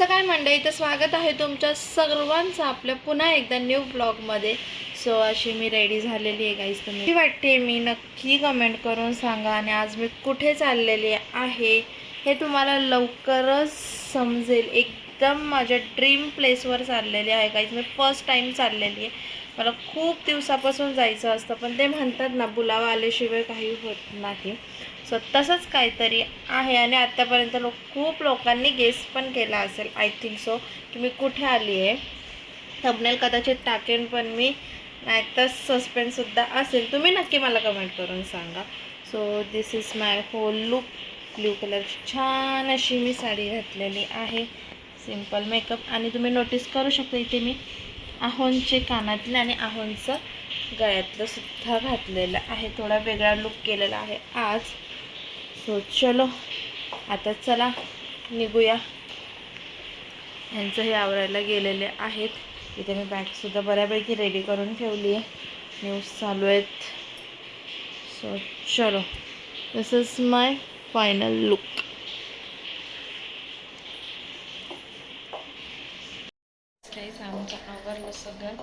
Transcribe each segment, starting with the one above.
कसं काय मंडळी तर स्वागत आहे तुमच्या सर्वांचं आपल्या पुन्हा एकदा न्यू ब्लॉगमध्ये सो अशी मी रेडी झालेली आहे गाईज तुम्ही वाटते मी नक्की कमेंट करून सांगा. आणि आज मी कुठे चाललेली आहे हे तुम्हाला लवकरच समजेल. एकदम माझ्या ड्रीम प्लेसवर चाललेली आहे गाईज मी फर्स्ट टाईम चाललेली आहे. मला खूप दिवसापासून जायचं असतं पण ते म्हणतात ना बुलावा आल्याशिवाय काही होत नाही. सो तसंच काहीतरी आहे आणि आत्तापर्यंत लोक खूप लोकांनी गेस पण केला असेल आय थिंक सो की मी कुठे आली आहे? थंबनेल कदाचित टाकेन पण मी नाहीतर सस्पेन्ससुद्धा असेल. तुम्ही नक्की मला कमेंट करून सांगा. So this is my whole look blue colour छान अशी मी साडी घातलेली आहे. सिंपल मेकअप आणि तुम्ही नोटीस करू शकता इथे मी आहोंचे कानातले आणि आहोंचं गळ्यातलं सुद्धा घातलेलं आहे. थोडा वेगळा लुक केलेला आहे आज. सो चलो. आता चला निघूया. यांचं हे आवरायला गेलेले आहेत. इथे मी बॅगसुद्धा बऱ्यापैकी रेडी करून ठेवली आहे न्यूज चालू आहेत. सो चलो. This is my final look आमचं आवरलं सगळं.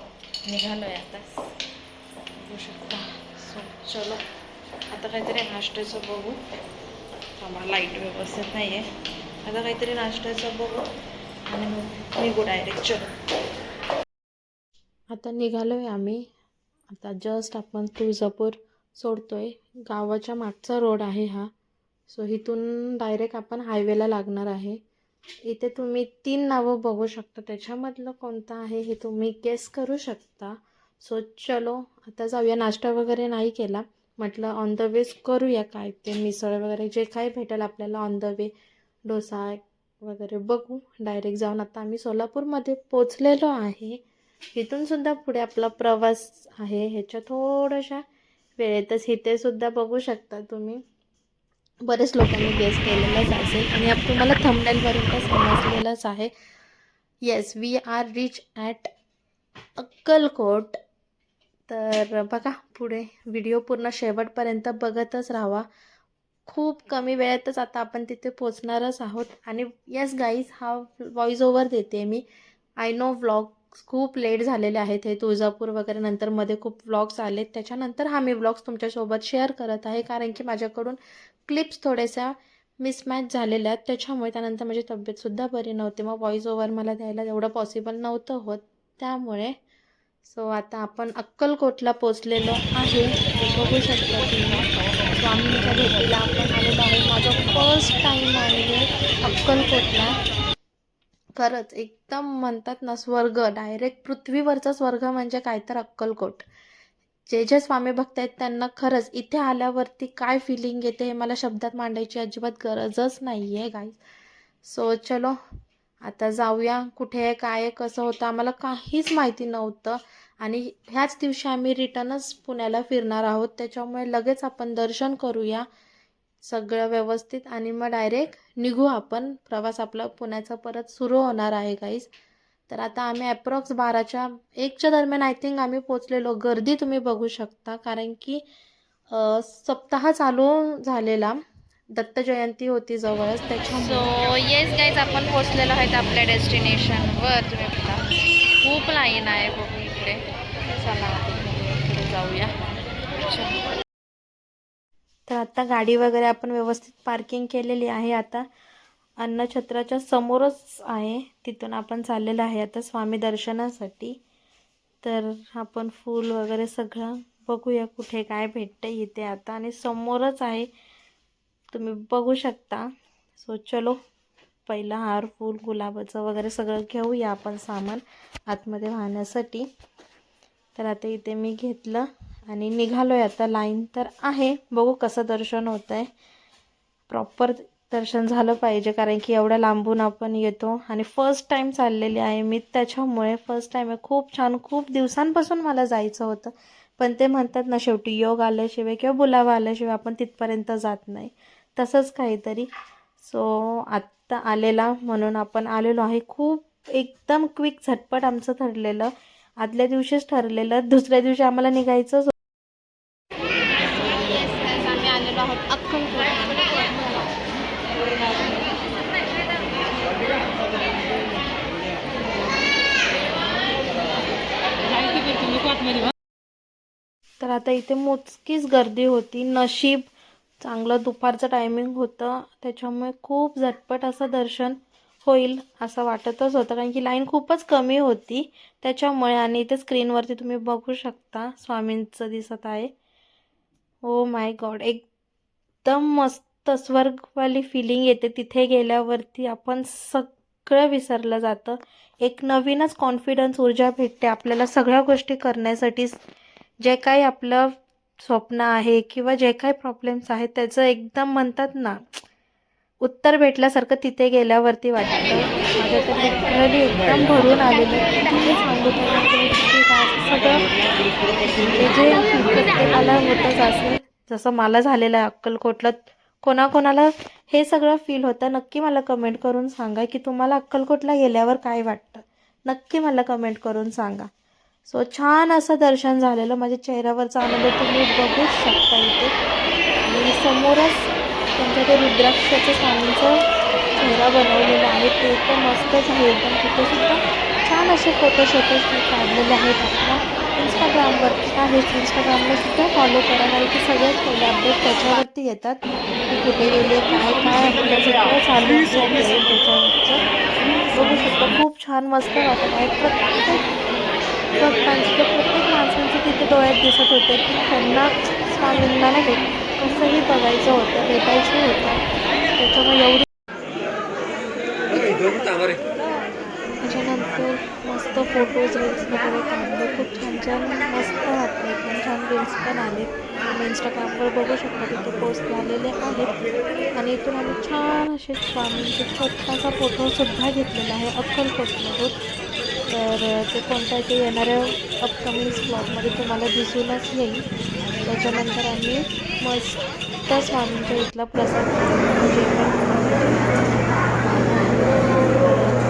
निघालो आहे आता. बघू शकता. सो चलो. आता काहीतरी नाश्त्याचं बघू. आम्हाला लाइट व्यवस्थित नाही आहे आता काहीतरी नाश्त्याचं बघू आणि मग निघू डायरेक्ट चलो. आता निघालो आहे आम्ही. आता जस्ट आपण तुळजापूर सोडतोय. गावाच्या मागचा रोड आहे हा. सो इथून डायरेक्ट आपण हायवेला लागणार आहे. इथे तुम्ही तीन नावं बघू शकता. त्याच्यामधलं कोणतं आहे हे तुम्ही गेस करू शकता. सो चलो. आता जाऊया. नाश्ता वगैरे नाही केला. म्हटलं ऑन द वेज करूया काय ते मिसळ वगैरे जे काही भेटेल आपल्याला ऑन द वे डोसा वगैरे बघू. डायरेक्ट जाऊन आता आम्ही सोलापूरमध्ये पोचलेलो आहे. इथून सुद्धा पुढे आपला प्रवास आहे. ह्याच्या थोड्याशा वेळेतच इथे सुद्धा बघू शकता तुम्ही. बरेच लोकांनी गेस केलेलंच असेल. आणि आप तुम्हाला थंबनेलपर्यंत समजलेलंच आहे. Yes we are reach at Akkalkot. तर बघा पुढे व्हिडिओ पूर्ण शेवटपर्यंत बघतच राहावा. खूप कमी वेळेतच आता आपण तिथे पोचणारच आहोत. आणि येस गाईज हा व्हॉइस ओव्हर देते मी. आय नो व्लॉग्स खूप लेट झालेले आहेत. हे तुळजापूर वगैरे नंतर मध्ये खूप व्लॉग्स आलेत. त्याच्यानंतर हा मी व्लॉग्स तुमच्यासोबत शेअर करत आहे. कारण की माझ्याकडून क्लिप्स थोड्याशा मिसमॅच झालेल्या आहेत. त्याच्यामुळे त्यानंतर माझी तब्येतसुद्धा बरी नव्हती. मग व्हॉइस ओव्हर मला द्यायला एवढं पॉसिबल नव्हतं होत. त्यामुळे सो आता आपण अक्कलकोटला पोचलेलो आहे. बघू शकता तुम्ही. स्वामींच्या भेटीला आपण आलेलो आहे. माझा फर्स्ट टाईम आहे अक्कलकोटला. खरंच एकदम म्हणतात ना स्वर्ग. डायरेक्ट पृथ्वीवरचा स्वर्ग म्हणजे काय तर अक्कलकोट. जे जे स्वामी भक्त आहेत त्यांना खरंच इथे आल्यावरती काय फिलिंग येते हे मला शब्दात मांडायची अजिबात गरजच नाही आहे गाईज सो चलो. आता जाऊया. कुठे आहे काय आहे कसं होतं आम्हाला काहीच माहिती नव्हतं. आणि ह्याच दिवशी आम्ही रिटर्नच पुण्याला फिरणार आहोत. त्याच्यामुळे लगेच आपण दर्शन करूया. सगळं व्यवस्थित आणि मग डायरेक्ट निघू आपण. प्रवास आपला पुण्याचा परत सुरू होणार आहे काहीच तर आता आम्ही ॲप्रॉक्स बाराच्या एकच्या दरम्यान आय थिंक आम्ही पोचलेलो गर्दी तुम्ही बघू शकता कारण की सप्ताह चालू झालेला. दत्त जयंती होती जवळच त्याच्यामुळे सो येस गाईज आपण पोचलेलो आहेत आपल्या डेस्टिनेशनवर तुम्ही बघा खूप लाईन आहे बघू इकडे. चला इकडे जाऊया. तर आता गाडी वगैरे आपण व्यवस्थित पार्किंग केलेली आहे आता. अन्नछत्राच्या समोरच आहे तिथून आपण चाललेलं आहे आता स्वामी दर्शनासाठी. तर आपण फूल वगैरे सगळं बघूया कुठे काय भेटतं इथे आता. आणि समोरच आहे तुम्ही बघू शकता. सो चलो पहिला हार फूल गुलाबाचं वगैरे सगळं घेऊया आपण सामान आतमध्ये वाहण्यासाठी. तर आता इथे मी घेतलं आणि निघालो आहे आता लाईन तर आहे. बघू कसं दर्शन होतं आहे प्रॉपर दर्शन झालं पाहिजे कारण की एवढ्या लांबून आपण येतो. आणि फर्स्ट टाईम चाललेली आहे मी त्याच्यामुळे फर्स्ट टाईम आहे. खूप छान खूप दिवसांपासून मला जायचं होतं. पण ते म्हणतात ना शेवटी योग आल्याशिवाय किंवा बुलावा आल्याशिवाय आपण तिथपर्यंत जात नाही. तसंच काहीतरी. सो आत्ता आलेला म्हणून आपण आलेलो आहे. खूप एकदम क्विक झटपट आमचं ठरलेलं. आदल्या दिवशीच ठरलेलं. दुसऱ्या दिवशी आम्हाला निघायचंच तर आता इथे मोजकीच गर्दी होती. नशीब चांगलं दुपारचं टायमिंग होतं. त्याच्यामुळे खूप झटपट असं दर्शन होईल असं वाटतच होतं. कारण की लाईन खूपच कमी होती. त्याच्यामुळे आणि इथे स्क्रीनवरती तुम्ही बघू शकता स्वामींचं दिसत आहे. ओ माय गॉड एकदम मस्त स्वर्गवाली फिलिंग येते तिथे गेल्यावरती. आपण सगळं विसरलं जातं. एक नवीनच कॉन्फिडन्स ऊर्जा भेटते आपल्याला सगळ्या गोष्टी करण्यासाठी. जे काही आपलं स्वप्न आहे किंवा जे काही प्रॉब्लेम्स आहेत त्याचं एकदम म्हणतात ना उत्तर भेटल्यासारखं तिथे गेल्यावरती वाटतं. माझ्या तर लिटरली एकदम भरून आलेलं किती सांगू किती सगळं जे प्रत्येकाला होतच असेल जसं मला झालेलं आहे अक्कलकोटला कोणाकोणाला हे सगळं फील होतं. नक्की मला कमेंट करून सांगा की तुम्हाला अक्कलकोटला गेल्यावर काय वाटतं? नक्की मला कमेंट करून सांगा. सो छान असं दर्शन झालेलं. माझ्या चेहऱ्यावरचा आनंद तुम्ही बघूच शकता इथे. आणि समोरच त्यांच्या ते रुद्राक्षाचं स्वामींचं चेहरा बनवलेला आहे. ते तर मस्तच आहे एकदम तिथे सुद्धा छान असे फोटोज मी काढलेले आहेत आपल्या इंस्टाग्रामवरती आहे. इंस्टाग्रामला सुद्धा फॉलो करा. कारण की सगळे पहिले अपडेट त्याच्यावरती येतात. की कुठे गेले काय काय आपलं सगळं चालू असेल त्याच्यावरचं. बघू शकतो. खूप छान मस्त वाटत आहे. प्रत्येक भक्तांचे प्रत्येक माणसांचे तिथे डोळ्यात दिसत होते की त्यांना स्वामींना नाही कसंही बघायचं होतं भेटायचं होतं. त्याच्यामुळे एवढी त्याच्यानंतर मस्त फोटोज रील्स वगैरे काढले. खूप छान छान मस्त वाटलं छान छान रील्स पण आलेत. तुम्ही इंस्टाग्रामवर बघू शकता तिथे पोस्ट झालेले आहेत. आणि इथून आम्ही छान असे स्वामींचे छोटासा फोटोसुद्धा घेतलेला आहे. अक्कलकोटमधून. तर ते कोणत्या ते येणाऱ्या अपकमिंग ब्लॉगमध्ये तुम्हाला दिसूनच येईल त्याच्यानंतर आम्ही मस्त स्वामींच्या इथला प्रसाद खाल्ला. जेवण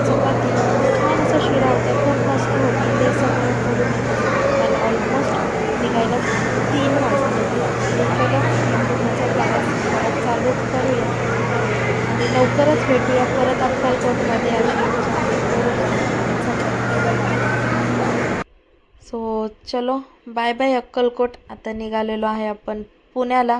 चपाती छान शिरा होता खूप मस्त होता ते सगळं करून मला ऑलमोस्ट निघायला तीन वाजले होते प्रवास चालू करूया आणि लवकरच भेटूया परत अक्कलकोटमध्ये सो चलो बाय बाय अक्कलकोट. आता निघालेलो आहे आपण पुण्याला.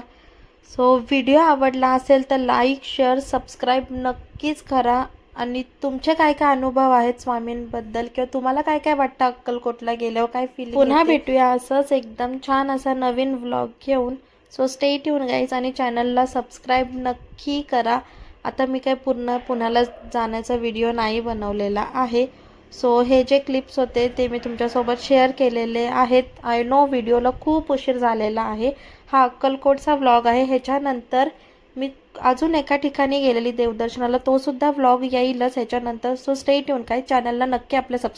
सो व्हिडिओ आवडला असेल तर लाईक शेअर सबस्क्राईब नक्कीच करा. आणि तुमचे काय काय अनुभव आहेत स्वामींबद्दल किंवा तुम्हाला काय काय वाटतं अक्कलकोटला गेल्यावर काय फील पुन्हा भेटूया असंच एकदम छान असा नवीन व्लॉग घेऊन. सो स्टे ट्यून गाईज आणि चॅनलला सबस्क्राईब नक्की करा. आता मी काय पूर्ण पुण्याला जाण्याचा व्हिडिओ नाही बनवलेला आहे. सो हे जे क्लिप्स होते ते मी तुमच्यासोबत शेअर केलेले आहेत. आय नो व्हिडिओला खूप उशीर झालेला आहे. हा अक्कलकोटचा व्लॉग आहे. ह्याच्यानंतर मी अजून एका ठिकाणी गेलेली देवदर्शनाला. तोसुद्धा व्लॉग येईलच. ह्याच्यानंतर सो स्टे ट्यून काय चॅनलला नक्की आपल्या सबस्क्राईब